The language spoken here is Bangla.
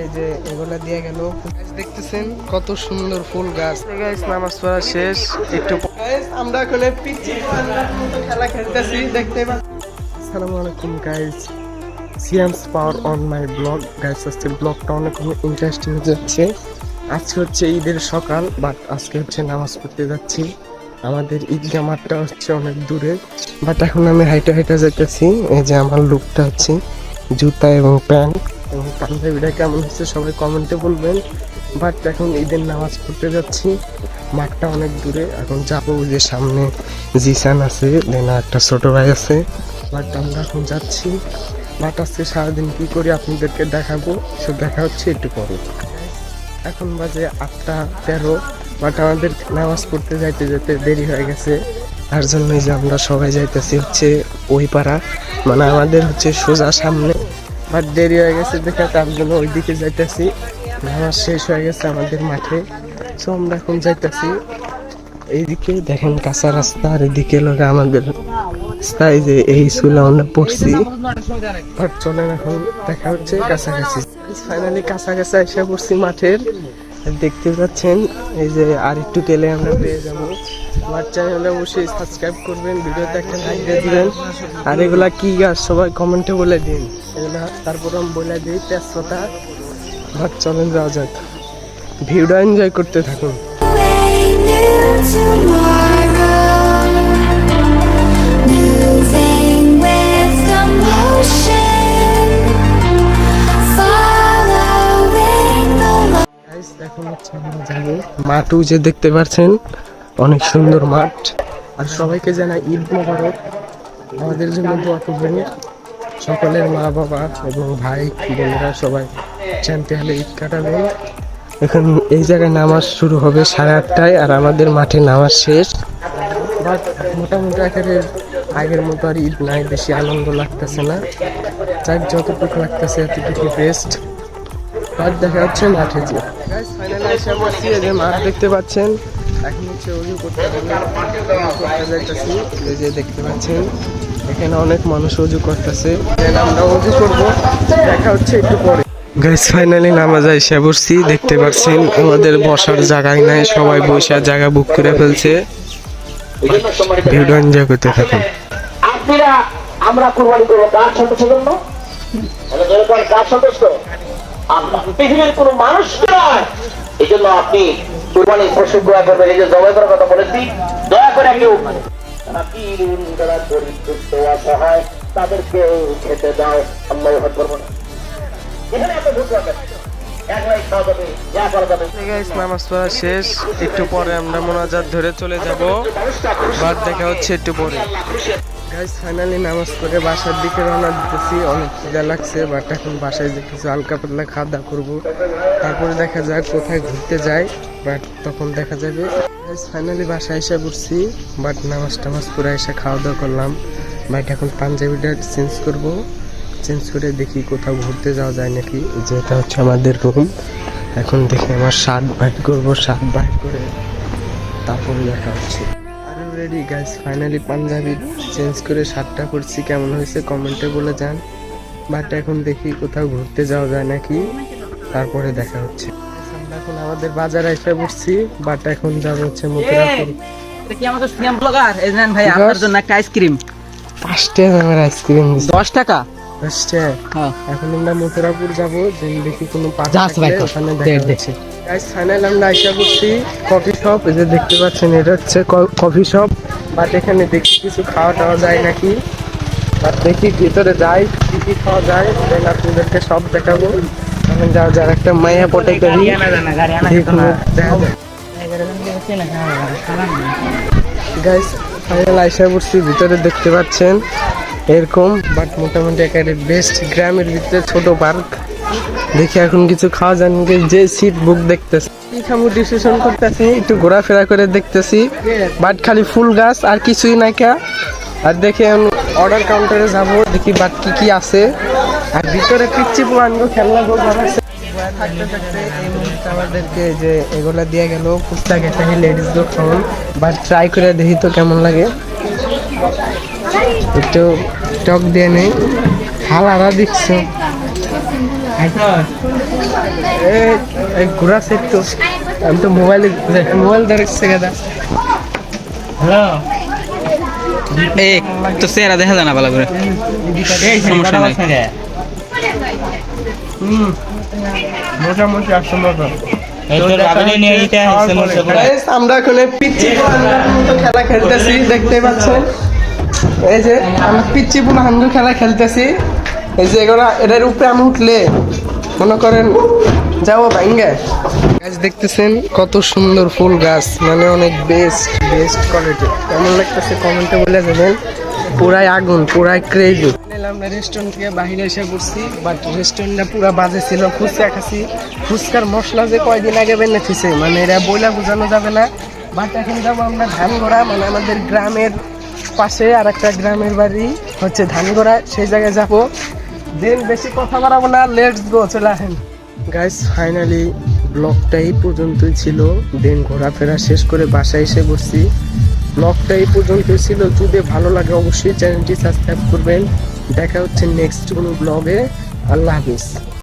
এই যে এগুলা দিয়ে গেল। দেখতেছেন কত সুন্দর ফুল গাছ। নামাজ পড়া শেষ। একটু আমরা এখন পিচ্ছি খেলা খেলতেছি দেখতে আসসালামু আলাইকুম guys Siyam's power on my vlog guys আজকে ব্লগটা অনেক ইন্টারেস্টিং হয়ে যাচ্ছে। আজকে হচ্ছে ঈদের সকাল বাট আজকে হচ্ছে নামাজ পড়তে যাচ্ছি। আমাদের ঈদগাহ মাঠটা হচ্ছে অনেক দূরে। বাট এখন আমি হাইটে হাইটে যেতেছি এই যে আমার লুকটা হচ্ছে জুতা এবং প্যান্ট। এবং পাঞ্জাবিটা কেমন হচ্ছে সবাই কমেন্টে বলবেন। বাট এখন ঈদের নামাজ পড়তে যাচ্ছি। মাঠটা অনেক দূরে। এখন যাব যে সামনে জিসান আছে দেন একটা ছোটো ভাই আছে। বাট আমরা এখন যাচ্ছি। বাট আজকে সারাদিন কী করি আপনাদেরকে দেখাবো। সব দেখা হচ্ছে একটু পরে। এখন বাজে আটটা তেরো। বাট আমাদের নামাজ পড়তে যাইতে যেতে দেরি হয়ে গেছে। তার জন্যই যে আমরা সবাই যাইতেছি হচ্ছে ওই পাড়া। মানে আমাদের হচ্ছে সোজা সামনে বাট দেরি হয়ে গেছে, দেখে তার জন্য ওই দিকে যাইতেছি। নামাজ শেষ হয়ে গেছে আমাদের মাঠে। সো আমরা এখন যাইতেছি। এইদিকে দেখেন কাঁচা রাস্তা, আর এদিকে লোকে আমাদের রাস্তায় যে এই স্কুলে আমরা পড়ছি। বাট চলেন এখন, দেখা হচ্ছে কাছাকাছি। ফাইনালি কাছাকাছি এসে পড়ছি মাঠের। দেখতে পাচ্ছেন এই যে আর একটু গেলে আমরা পেয়ে যাব। আমার চ্যানেলে অবশ্যই সাবস্ক্রাইব করবেন ভিডিওতে একটা লাইক দিয়ে দিবেন। আর এগুলা কী গাছ সবাই কমেন্টে বলে দিন। এগুলা তারপর আমি বলে দিই তেজপাতা। বাট চলেন যাওয়া যাক। ভিডিও এনজয় করতে থাকুন। Moving with the motion, আমরা যাব মাঠও যে দেখতে পাচ্ছেন, অনেক সুন্দর মাঠ। আর সবাইকে জানাই ঈদ মোবারক। আমাদের জন্য দোয়া করবেন সকলের মা বাবা এবং ভাই, বোনেরা সবাই। জানতে হলে ঈদ কাটাবেন। এখন এই জায়গায় নামাজ শুরু হবে সাড়ে আটটায় আর আমাদের মাঠে নামাজ শেষ। বাট মোটামুটি আকারে আগের মতো আর ঈদ নাই, বেশি আনন্দ লাগতেছে না। যাক, যতটুকু লাগতেছে এতটুকু বেস্ট মাঠ দেখা যাচ্ছে মাঠে যে এসে যে মাঠ দেখতে পাচ্ছেন। এখন হচ্ছে অজু করতে যাইতেছি এই যে দেখতে পাচ্ছেন এখানে অনেক মানুষ অজু করতেছে। আমরা অজু করব দেখা হচ্ছে একটু পরে। গাইস ফাইনালি নামাজ এসে পড়ছি দেখতে পাচ্ছেন আমাদের বসার জায়গায় নাই সবাই বসার জায়গা বুক করে ফেলছে। ভিডিও এনজয় করতে থাকুন। আপনারা আমরা কুরবানি করব কার সন্তুষ্ট জন্য কার সন্তুষ্ট? পৃথিবীর কোন মানুষ নয়। এই জন্য আপনি কুরবানি পশু দোয়া করবেন এই যে জবাই করার কথা বলেছি। দয়া করে কেউ যারা দরিদ্র অসহায় তাদেরকে খেতে দাও। আল্লাহ আকবার। বলে এখানে আপনি ভুল করবেন একলাই খাওয়া যাবে যা করা যাবে। গাইস নামাজ পড়া শেষ। একটু পরে আমরা মোনাজাত ধরে চলে যাব। বাদ দেখা হচ্ছে একটু পরে। গাইস ফাইনালি নামাজ পড়ে বাসার দিকে রওনা দিতেছি। অনেক খিদা লাগছে বাট এখন বাসায় যে কিছু হালকা পাতলা খাওয়া দাওয়া করব। তারপরে দেখা যাক কোথায় ঘুরতে যাই বাট তখন দেখা যাবে। ফাইনালি বাসায় এসে পড়ছি বাট নামাজ টামাজ পরে এসে খাওয়া দাওয়া করলাম। বাট এখন পাঞ্জাবিটা চেঞ্জ করব। চেঞ্জ করে দেখি কোথাও ঘুরতে যাওয়া যায় নাকি যেটা হচ্ছে আমাদের রুম এখন দেখি আমার শার্ট বাইট করব শার্ট বাইট করে তারপরে দেখা হচ্ছে। আরে ready guys finally Punjabi change করে শার্টটা করছি কেমন হয়েছে? কমেন্টে বলে যান। বাট এখন দেখি কোথাও ঘুরতে যাওয়া যায় নাকি। তারপরে দেখা হচ্ছে। এখন আমাদের বাজারে এসে পড়ছি বাট এখন যাব হচ্ছে মথুরাপুর কি আমাদের সিএম ব্লগার? এই ভাই কি আপনার জন্য একটা আইসক্রিম। পাঁচটা আমার আইসক্রিম দশ টাকা? পাঁচটা হ্যাঁ। এখন আমরা মথুরাপুর যাব দেখি কোনো ওখানে দেখা। গাইস ফাইনাল আমরা আইসা করছি কফি শপ এই যে দেখতে পাচ্ছেন এটা হচ্ছে কফি শপ বাট এখানে দেখি কিছু খাওয়া টাওয়া যায় নাকি? আর দেখি ভিতরে যাই কি কি খাওয়া যায় দেন আপনাদেরকে সব দেখাবো। এখন যাও যার একটা মায়া পটে যায় গাইস ফাইনাল আইসা পড়ছি ভিতরে দেখতে পাচ্ছেন এরকম বাট মোটামুটি একেবারে বেস্ট গ্রামের ভিতরে ছোট পার্ক দেখি এখন কিছু খাওয়া যায়নি যে সিট বুক দেখতেছি। খামু ডিসিশন করতেছি একটু ঘোরাফেরা করে দেখতেছি। বাট খালি ফুল গাছ আর কিছুই নাই কা। আর দেখি আমি অর্ডার কাউন্টারে যাব দেখি বাট কি কি আছে। আর ভিতরে পিচ্ছি থাকতে থাকতে এই মুহূর্তে আমাদেরকে যে এগুলা দিয়ে গেল পুস্তক একটা লেডিস গো খাওয়ান বাট ট্রাই করে দেখি তো কেমন লাগে। একটু টক দিয়ে নেই হালারা এই ঘোরা সেট তো। আমি তো মোবাইলে মোবাইল ধরেছে গেদা। এই তো চেহারা দেখা যায় না ভালো করে? সমস্যা নাই। হুম মোটামুটি আসছে মতো আমরা এখন পোলাহান্ডুর মতো খেলা খেলতেছি দেখতে পাচ্ছেন? এই যে আমরা পিচ্চি পোলাহান্ডু খেলা খেলতেছি। এই যে এগুলো এটার উপরে আমি উঠলে মনে করেন যাব ভাঙ্গে। গাছ দেখতেছেন কত সুন্দর ফুল গাছ মানে অনেক বেস্ট বেস্ট কোয়ালিটি কেমন লাগতেছে কমেন্টে বলে যাবেন পুরাই আগুন পুরাই ক্রেজি আমরা রেস্টুরেন্ট থেকে বাইরে এসে পড়ছি বাট রেস্টুরেন্টটা পুরা বাজে ছিল, ফুচকা খাচ্ছি। ফুচকার মশলা যে কয়দিন আগে বেনে থিছে মানে এরা বইলা বোঝানো যাবে না। বাট এখন যাব আমরা ধানগড়া মানে আমাদের গ্রামের পাশে আর একটা গ্রামের বাড়ি, হচ্ছে ধানগড়া, সেই জায়গায় যাব। দেন বেশি কথা বাড়াবো না লেটস গো চলে আসেন। গাইস ফাইনালি ব্লগটা এই পর্যন্তই ছিল। দেন ঘোরাফেরা শেষ করে বাসায় এসে বসছি ব্লগটা এই পর্যন্তই ছিল। যদি ভালো লাগে অবশ্যই চ্যানেলটি সাবস্ক্রাইব করবেন। দেখা হচ্ছে নেক্সট কোনো ব্লগে আল্লাহ হাফিজ।